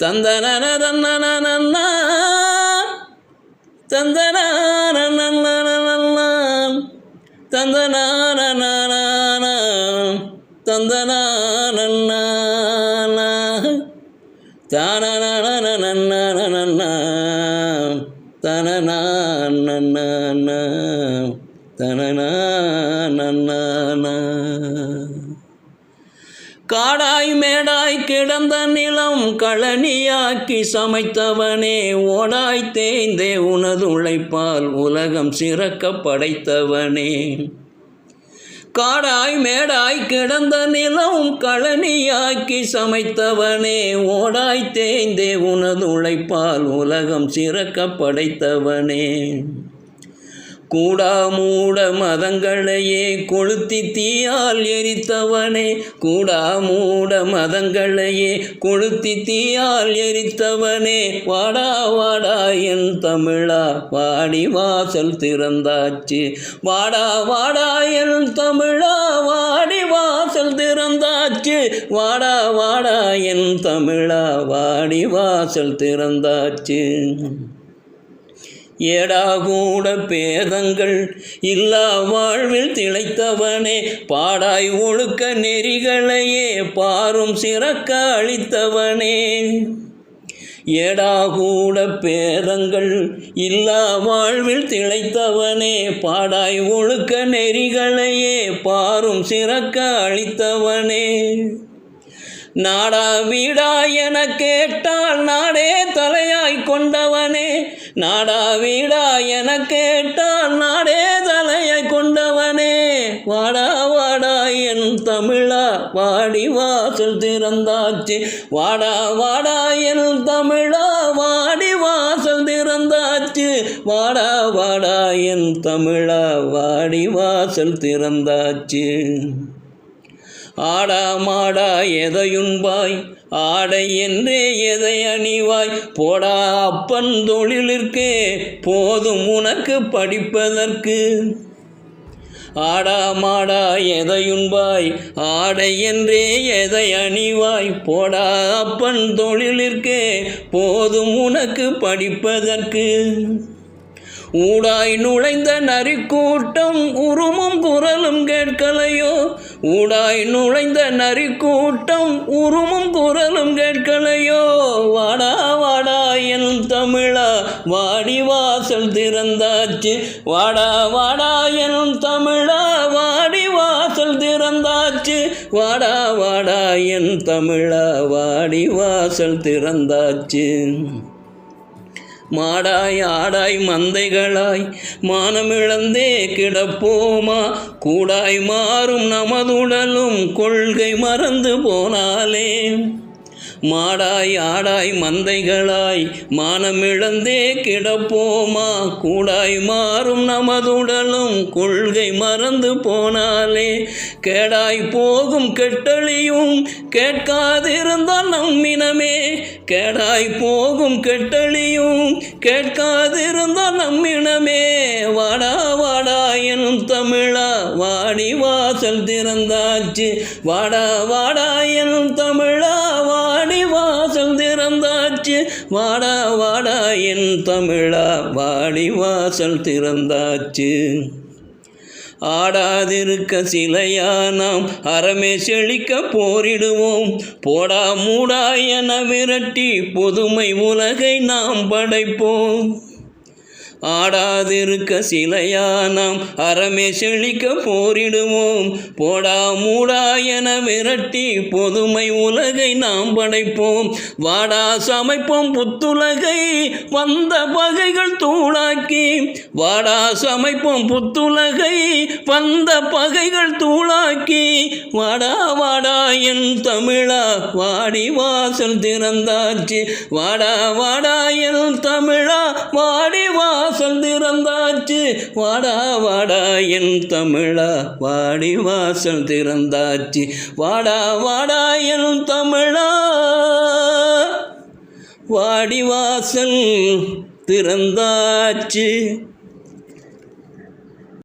தந்தன தந்தன தந்தன தந்தன தந்தன காடாய் மேடாய் கிடந்த நிலம் களனியாக்கி சமைத்தவனே ஓடாய் தேய்ந்தே உனது உழைப்பால் உலகம் சிறக்க படைத்தவனே. காடாய் மேடாய் கிடந்த நிலம் களனியாக்கி சமைத்தவனே ஓடாய் தேய்ந்தே உனது உழைப்பால் உலகம் சிறக்க படைத்தவனே. கூடா மூட மதங்களையே கொளுத்தி தீயால் எரித்தவனே. கூடா மூட மதங்களையே கொளுத்தி தீயால் எரித்தவனே. வாடா வாடா என் தமிழா வாடி வாசல் திறந்தாச்சு. வாடா வாடா என் தமிழா வாடி வாசல் திறந்தாச்சு. வாடா வாடா என் தமிழா வாடி வாசல் திறந்தாச்சு. ஏடாகூட பேதங்கள் இல்லா வாழ்வில் திளைத்தவனே பாடாய் ஒழுக்க நெறிகளையே பாரும் சிறக்க அளித்தவனே. ஏடாகூட பேதங்கள் இல்லா வாழ்வில் திளைத்தவனே பாடாய் ஒழுக்க நெறிகளையே பாரும் சிறக்க அளித்தவனே. நாடா வீடா என கேட்டால் நாடே தலையாய் கொண்டவனே. நாடா வீடா என கேட்டால் நாடே தலையாய் கொண்டவனே. வாடா வாடா என் தமிழா வாடி வாசல் திறந்தாச்சு. வாடா வாடா என் தமிழா வாடி வாசல் திறந்தாச்சு. வாடா வாடா என் தமிழா வாடி வாசல் திறந்தாச்சு. ஆடா மாடா எதையுண்பாய்? ஆடை என்றே எதை அணிவாய்? போடா அப்பன் தொழிலிற்கே போதும் உனக்கு படிப்பதற்கு. ஆடா மாடா எதையுண்பாய்? ஆடை என்றே எதை அணிவாய்? போடா அப்பன் தொழிலிற்கே போதும் உனக்கு படிப்பதற்கு. ஊடாய் நுழைந்த நரிக்கூட்டம் உருமும் குரலும் கேட்கலையோ? ஊடாய் நுழைந்த நரிக்கூட்டம் உருமும் குரலும் கேட்கலையோ? வாடா வாடா என் தமிழா வாடி வாசல் திறந்தாச்சு. வாடா வாடா என் தமிழா வாடி வாசல் திறந்தாச்சு. வாடா வாடா என் தமிழா வாடி வாசல் திறந்தாச்சு. மாடாய் ஆடாய் மந்தைகளாய் மானமிழந்தே கிடப்போமா? கூடாய் மாறும் நமதுடலும் கொள்கை மறந்து போனாலே. மாடாய் ஆடாய் மந்தைகளாய் மானமிழந்தே கிடப்போமா? கூடாய் மாறும் நமதுடலும் கொள்கை மறந்து போனாலே. கேடாய் போகும் கெட்டழியும் கேட்காதிருந்தால் நம்மினமே கேடாய் போகும் கெட்டழியும் கேட்காதிருந்தால் நம்மிடமே. வாடா வாடா எனும் தமிழா வாடி வாசல் திறந்தாச்சு. வாடா வாடா எனும் தமிழா வாடி வாசல் திறந்தாச்சு. வாடா வாடா என் தமிழா வாடி வாசல் திறந்தாச்சு. ஆடாதிருக்க சிலையா நாம் அறமே செழிக்க போரிடுவோம். போடா மூடா என விரட்டி புதுமை உலகை நாம் படைப்போம். ஆடாதிருக்க சிலையா நாம் அறமே செழிக்க போரிடுவோம். போடா மூடா என விரட்டி பொதுமை உலகை நாம் படைப்போம். வாடா சமைப்போம் புத்துலகை வந்த பகைகள் தூளாக்கி. வாடா சமைப்போம் புத்துலகை வந்த பகைகள் தூளாக்கி. வாடா வாடா என் தமிழா. வாடி வாசல் திறந்தாச்சு. வாடா வாடா என் தமிழா. வாடி வாசல் திறந்தாச்சு. வாடா வாடா என் தமிழா. வாடி வாசல் திறந்தாச்சு. வாடா வாடா என் தமிழா. வாடி வாசல் திறந்தாச்சு.